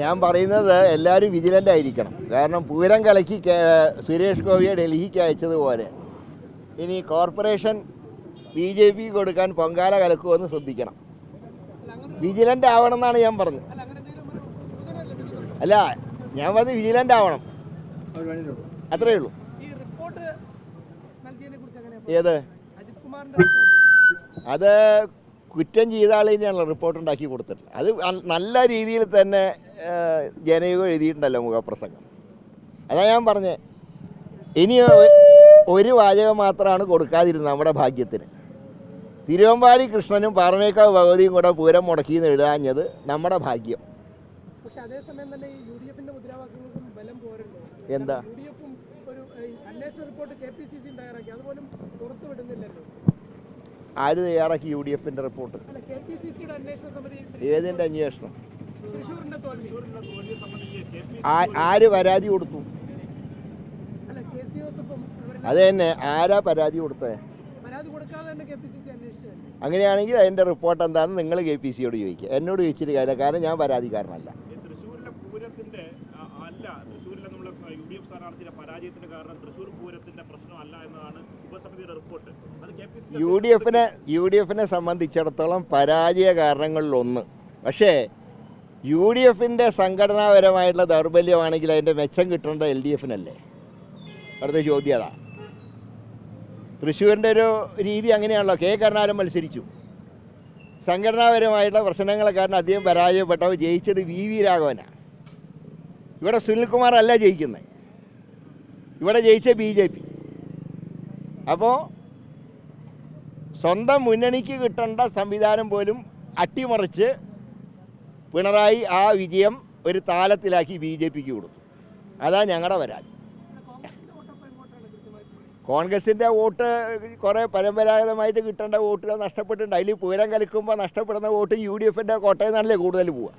ഞാൻ പറയുന്നത് എല്ലാവരും വിജിലന്റ് ആയിരിക്കണം. കാരണം പൂരം കലക്കി സുരേഷ് ഗോപിയെ ഡൽഹിക്ക് അയച്ചതുപോലെ. ഇനി കോർപ്പറേഷൻ ബി ജെ പി കൊടുക്കാൻ പൊങ്കാല കലക്കുമെന്ന് ശ്രദ്ധിക്കണം. വിജിലന്റ് ആവണം എന്നാണ് ഞാൻ പറഞ്ഞത്. അല്ല ഞാൻ പറഞ്ഞത് വിജിലന്റ് ആവണം. അത്രേ ഉള്ളൂ. ഏത്? അത് കുറ്റം ചെയ്ത ആളിനെയാണല്ലോ റിപ്പോർട്ട് ഉണ്ടാക്കി കൊടുത്തിട്ടുള്ളത്. അത് നല്ല രീതിയിൽ തന്നെ ജനയുഗം എഴുതിയിട്ടുണ്ടല്ലോ മുഖപ്രസംഗം. അതാ ഞാൻ പറഞ്ഞേ. ഇനി ഒരു വാചകം മാത്രമാണ് കൊടുക്കാതിരുന്നത് നമ്മുടെ ഭാഗ്യത്തിന്. തിരുവമ്പാടി കൃഷ്ണനും പാറമേക്കാവ് ഭഗവതിയും കൂടെ പൂരം മുടക്കി എന്ന് എഴുതാഞ്ഞത് നമ്മുടെ ഭാഗ്യം. എന്താ? ആര് തയ്യാറാക്കി യു ഡി എഫിന്റെ റിപ്പോർട്ട് ഏതിന്റെ അന്വേഷണ? ഏതിന്റെ ആര് പരാതി കൊടുത്തു? അത് തന്നെ ആരാ പരാതി കൊടുത്തത് അങ്ങനെയാണെങ്കിൽ അതിന്റെ റിപ്പോർട്ട് എന്താണെന്ന് നിങ്ങൾ കെ പി സിയോട് ചോദിക്കുക. എന്നോട് ചോദിച്ചിട്ട് കാര്യമില്ല കാരണം ഞാൻ പരാതിക്കാരനല്ല ഈ തൃശ്ശൂരിലെ പൂരത്തിന്റെ ആ, അല്ല തൃശ്ശൂരിലെ നമ്മളെ യു ഡി എഫ് സ്ഥാനാർത്ഥിയുടെ പരാജയത്തിന് കാരണം തൃശ്ശൂർ പൂരത്തിന്റെ പ്രശ്നമല്ല എന്നതാണ് ഉപസമിതിയുടെ റിപ്പോർട്ട്. അത് K P C U D എഫിനെ യു ഡി എഫിനെ സംബന്ധിച്ചിടത്തോളം പരാജയ കാരണങ്ങളിലൊന്ന് പക്ഷേ യു ഡി എഫിന്റെ സംഘടനാപരമായിട്ടുള്ള ദൗർബല്യമാണെങ്കിൽ അതിന്റെ മെച്ചം കിട്ടേണ്ടത് എൽ ഡി എഫിനല്ലേ അടുത്ത ചോദ്യം അതാ. തൃശ്ശൂരിന്റെ ഒരു രീതി അങ്ങനെയാണല്ലോ. കെ കരുണാകരൻ മത്സരിച്ചു. സംഘടനാപരമായിട്ടുള്ള പ്രശ്നങ്ങളെ കാരണം അദ്ദേഹം പരാജയപ്പെട്ടവ ജയിച്ചത് വി വി രാഘവനാണ് ഇവിടെ സുനിൽകുമാർ അല്ല ജയിക്കുന്നത്. ഇവിടെ ജയിച്ച ബി ജെ പി. അപ്പോൾ സ്വന്തം മുന്നണിക്ക് കിട്ടേണ്ട സംവിധാനം പോലും അട്ടിമറിച്ച് പിണറായി ആ വിജയം ഒരു താലത്തിലാക്കി ബി ജെ പിക്ക് കൊടുത്തു. അതാ ഞങ്ങളുടെ പരാതി. കോൺഗ്രസിന്റെ വോട്ട് കുറേ പരമ്പരാഗതമായിട്ട് കിട്ടേണ്ട വോട്ടുകൾ നഷ്ടപ്പെട്ടിട്ടുണ്ട്. അതിൽ പൂരം കലക്കുമ്പോൾ നഷ്ടപ്പെടുന്ന വോട്ട് യു ഡി എഫിന്റെ കോട്ടയിൽ നിന്നല്ലേ കൂടുതൽ പോവുക.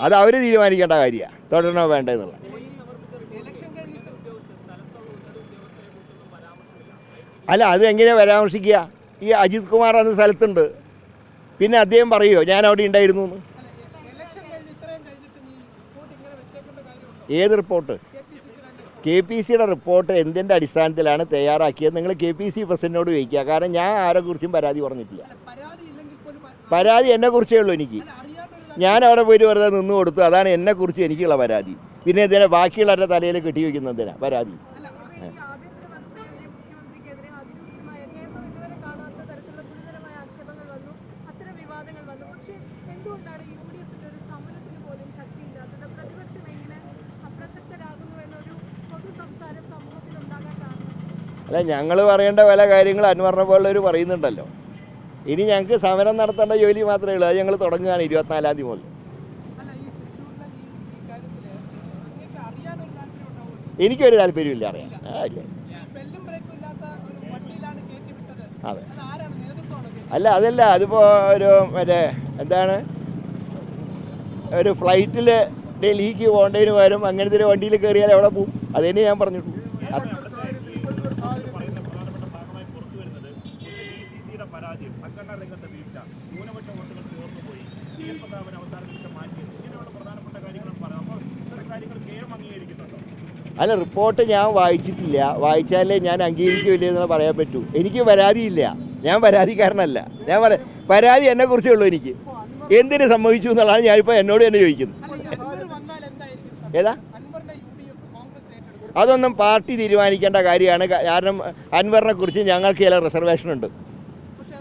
അത് അവർ തീരുമാനിക്കേണ്ട കാര്യമാണ് തുടരണോ വേണ്ട എന്നുള്ളത് അല്ല അത് എങ്ങനെ പരാമർശിക്കുക? ഈ അജിത് കുമാർ അന്ന് സ്ഥലത്തുണ്ട്. പിന്നെ അദ്ദേഹം പറയുമോ ഞാൻ അവിടെ ഉണ്ടായിരുന്നു എന്ന്? ഏത് റിപ്പോർട്ട്? കെ പി സിയുടെ റിപ്പോർട്ട് എന്തിന്റെ അടിസ്ഥാനത്തിലാണ് തയ്യാറാക്കിയത്? നിങ്ങൾ കെ പി സി പ്രസിഡന്റിനോട് ചോദിക്കുക. കാരണം ഞാൻ ആരെക്കുറിച്ചും പരാതി പറഞ്ഞിട്ടില്ല. പരാതി എന്നെക്കുറിച്ചേ ഉള്ളൂ എനിക്ക്. ഞാൻ അവിടെ പോയിട്ട് വെറുതെ നിന്ന് കൊടുത്തു. അതാണ് എന്നെക്കുറിച്ച് എനിക്കുള്ള പരാതി. പിന്നെ ഇതിനെ ബാക്കിയുള്ളവരുടെ തലയിൽ കെട്ടി വയ്ക്കുന്നതിനാ പരാതി. അല്ല ഞങ്ങൾ പറയേണ്ട പല കാര്യങ്ങൾ അൻവറിനെ പോലുള്ളവർ പറയുന്നുണ്ടല്ലോ. ഇനി ഞങ്ങൾക്ക് സമരം നടത്തേണ്ട ജോലി മാത്രമേ ഉള്ളൂ. അത് ഞങ്ങൾ തുടങ്ങുകയാണ് ഇരുപത്തിനാലാം തീയതി മുതൽ എനിക്കൊരു താല്പര്യമില്ല അറിയാം അതെ. അല്ല അതല്ല അതിപ്പോൾ ഒരു മറ്റേ എന്താണ്? ഒരു ഫ്ലൈറ്റിൽ ഡൽഹിക്ക് പോകേണ്ടതിന് പകരം അങ്ങനത്തെ ഒരു വണ്ടിയിൽ കയറിയാൽ എവിടെ പോകും അതന്നെ ഞാൻ പറഞ്ഞിട്ടുള്ളൂ അത് പറയുന്ന പ്രധാനപ്പെട്ട ഭാഗമായി പുറത്തു വരുന്നത് ഡി സി സിയുടെ പരാജയം സംഘടനാ രംഗത്തെ വീഴ്ച ന്യൂനപക്ഷ വോട്ടുകൾ ചോർന്നുപോയി അവസാന നിമിഷം മാറ്റിയത്. ഇങ്ങനെയുള്ള പ്രധാനപ്പെട്ട കാര്യങ്ങളും പറയാം. അപ്പോൾ ഇത്തരം കാര്യങ്ങൾ കേരളം അംഗീകരിക്കുന്നുണ്ടോ? അല്ല റിപ്പോർട്ട് ഞാൻ വായിച്ചിട്ടില്ല. വായിച്ചാലേ ഞാൻ അംഗീകരിക്കില്ല എന്ന് പറയാൻ പറ്റൂ. എനിക്ക് പരാതിയില്ല. ഞാൻ പരാതിക്കാരനല്ല. ഞാൻ പറ പരാതി എന്നെ കുറിച്ചേ ഉള്ളൂ എനിക്ക്. എന്തിനു സംഭവിച്ചു എന്നുള്ളതാണ് ഞാനിപ്പോൾ എന്നോട് തന്നെ ചോദിക്കുന്നത്? ഏതാ? അതൊന്നും പാർട്ടി തീരുമാനിക്കേണ്ട കാര്യമാണ്. കാരണം അൻവറിനെ കുറിച്ച് ഞങ്ങൾക്ക് ചില റിസർവേഷൻ ഉണ്ട്.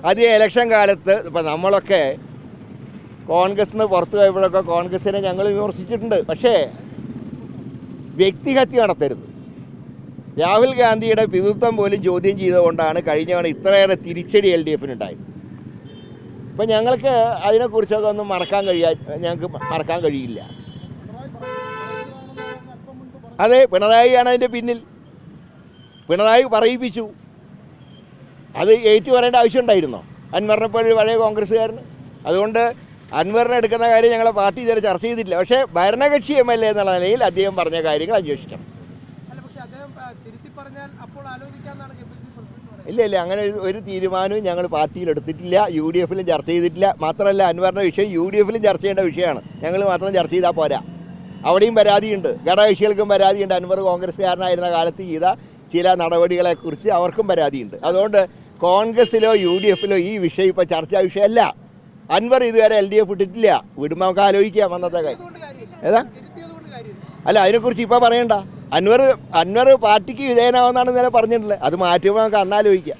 അത് ഇലക്ഷൻ കാലത്ത് ഇപ്പം നമ്മളൊക്കെ കോൺഗ്രസ് നിന്ന് പുറത്തു പോയപ്പോഴൊക്കെ കോൺഗ്രസിനെ ഞങ്ങൾ വിമർശിച്ചിട്ടുണ്ട്. പക്ഷേ വ്യക്തിഹത്യ നടത്തരുത്. രാഹുൽ ഗാന്ധിയുടെ പിതൃത്വം പോലും ചോദ്യം ചെയ്തുകൊണ്ടാണ് കഴിഞ്ഞ തവണ ഇത്രയേറെ തിരിച്ചടി എൽ ഡി എഫിനുണ്ടായത്. അപ്പം ഞങ്ങൾക്ക് അതിനെക്കുറിച്ചൊക്കെ ഒന്നും മറക്കാൻ കഴിയാ ഞങ്ങൾക്ക് മറക്കാൻ കഴിയില്ല. അതെ പിണറായിയാണ് അതിന്റെ പിന്നിൽ. പിണറായി പറയിപ്പിച്ചു. അത് ഏറ്റു പറയേണ്ട ആവശ്യം ഉണ്ടായിരുന്നോ അൻവറിനെ പോലെ പഴയ കോൺഗ്രസ്സുകാരന്? അതുകൊണ്ട് അൻവറിനെ എടുക്കുന്ന കാര്യം ഞങ്ങളെ പാർട്ടി ഇതുവരെ ചർച്ച ചെയ്തിട്ടില്ല. പക്ഷേ ഭരണകക്ഷി എം എൽ എ എന്നുള്ള നിലയിൽ അദ്ദേഹം പറഞ്ഞ കാര്യങ്ങൾ അന്വേഷിക്കണം. ഇല്ല ഇല്ല അങ്ങനെ ഒരു- ഒരു തീരുമാനവും ഞങ്ങൾ പാർട്ടിയിൽ എടുത്തിട്ടില്ല. യു ഡി എഫിലും ചർച്ച ചെയ്തിട്ടില്ല. മാത്രമല്ല അൻവറിന്റെ വിഷയം യു ഡി എഫിലും ചർച്ച ചെയ്യേണ്ട വിഷയമാണ്. ഞങ്ങൾ മാത്രം ചർച്ച ചെയ്താൽ പോരാ. അവിടെയും പരാതിയുണ്ട്. ഘടകകക്ഷികൾക്കും പരാതിയുണ്ട്. അൻവർ കോൺഗ്രസ്സുകാരനായിരുന്ന കാലത്ത് ചെയ്ത ചില നടപടികളെക്കുറിച്ച് അവർക്കും പരാതിയുണ്ട്. അതുകൊണ്ട് കോൺഗ്രസ്സിലോ യു ഡി എഫിലോ ഈ വിഷയം ഇപ്പോൾ ചർച്ചാ വിഷയമല്ല. അൻവർ ഇതുവരെ എൽ ഡി എഫ് ഇട്ടിട്ടില്ല. വിടുമ്പോൾ നമുക്ക് ആലോചിക്കാം അന്നത്തെ കാര്യം. ഏതാ? അല്ല അതിനെക്കുറിച്ച് ഇപ്പോൾ പറയണ്ട. അൻവർ അൻവർ പാർട്ടിക്ക് വിധേയനാവുന്നാണ് ഇന്നലെ പറഞ്ഞിട്ടുള്ളത്. അത് മാറ്റുമ്പോൾ നമുക്ക് അന്നാലോചിക്കാം